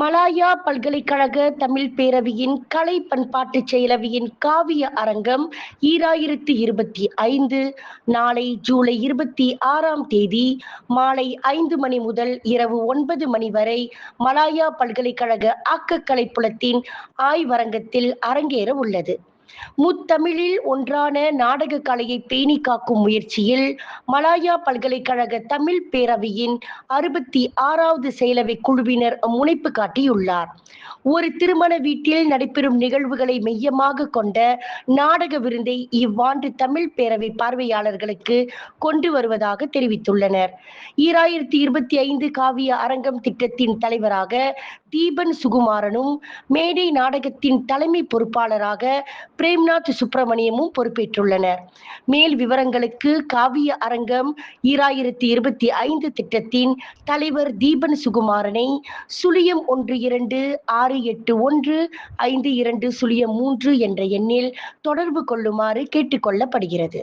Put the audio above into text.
Malaya பல்கலைக்கழக தமிழ் பேரவையின் கலை பண்பாட்டு செயலவையின் காவிய அரங்கம் ஈராயிரத்து இருபத்தி ஐந்து. நாளை ஜூலை இருபத்தி ஆறாம் தேதி மாலை ஐந்து மணி முதல் இரவு ஒன்பது மணி வரை மலாயா பல்கலைக்கழக ஆக்கக்கலை புலத்தின் ஆய்வரங்கத்தில் அரங்கேற உள்ளது. முத்தமிழில் ஒன்றான நாடக கலையை பேணி காக்கும் முயற்சியில் மலாயா பல்கலைக்கழக தமிழ் பேரவையின் அறுபத்தி ஆறாவது செயலவை குழுவினர் முனைப்பு காட்டியுள்ளார். ஒரு திருமண வீட்டில் நடைபெறும் நிகழ்வுகளை மையமாக கொண்ட நாடக விருந்தை இவ்வாண்டு தமிழ் பேரவை பார்வையாளர்களுக்கு கொண்டு வருவதாக தெரிவித்துள்ளனர். ஈராயிரத்தி இருபத்தி ஐந்து காவிய அரங்கம் திட்டத்தின் தலைவராக தீபன் சுகுமாரனும் மேடை நாடகத்தின் தலைமை பொறுப்பாளராக பிரேம்நாத் சுப்பிரமணியமும் பொறுப்பேற்றுள்ளனர். மேல் விவரங்களுக்கு காவிய அரங்கம் ஈராயிரத்தி இருபத்தி ஐந்து திட்டத்தின் தலைவர் தீபன் சுகுமாரனை சுழியம் ஒன்று இரண்டு ஆறு எட்டு ஒன்று ஐந்து இரண்டு சுழியம் மூன்று என்ற எண்ணில் தொடர்பு கொள்ளுமாறு கேட்டுக்கொள்ளப்படுகிறது.